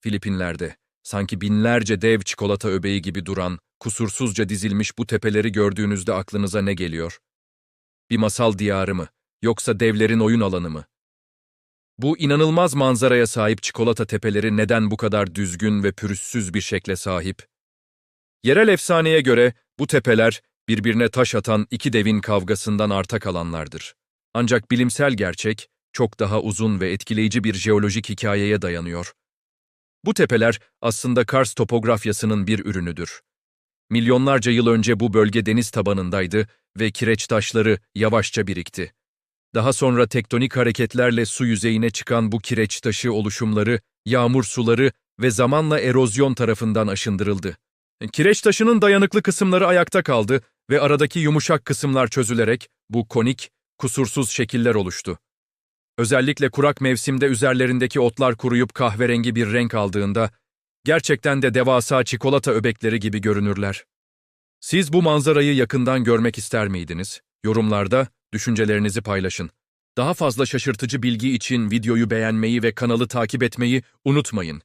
Filipinler'de sanki binlerce dev çikolata öbeği gibi duran, kusursuzca dizilmiş bu tepeleri gördüğünüzde aklınıza ne geliyor? Bir masal diyarı mı? Yoksa devlerin oyun alanı mı? Bu inanılmaz manzaraya sahip çikolata tepeleri neden bu kadar düzgün ve pürüzsüz bir şekle sahip? Yerel efsaneye göre bu tepeler birbirine taş atan iki devin kavgasından arta kalanlardır. Ancak bilimsel gerçek çok daha uzun ve etkileyici bir jeolojik hikayeye dayanıyor. Bu tepeler aslında Kars topografyasının bir ürünüdür. Milyonlarca yıl önce bu bölge deniz tabanındaydı ve kireç taşları yavaşça birikti. Daha sonra tektonik hareketlerle su yüzeyine çıkan bu kireç taşı oluşumları, yağmur suları ve zamanla erozyon tarafından aşındırıldı. Kireç taşının dayanıklı kısımları ayakta kaldı ve aradaki yumuşak kısımlar çözülerek bu konik, kusursuz şekiller oluştu. Özellikle kurak mevsimde üzerlerindeki otlar kuruyup kahverengi bir renk aldığında, gerçekten de devasa çikolata öbekleri gibi görünürler. Siz bu manzarayı yakından görmek ister miydiniz? Yorumlarda düşüncelerinizi paylaşın. Daha fazla şaşırtıcı bilgi için videoyu beğenmeyi ve kanalı takip etmeyi unutmayın.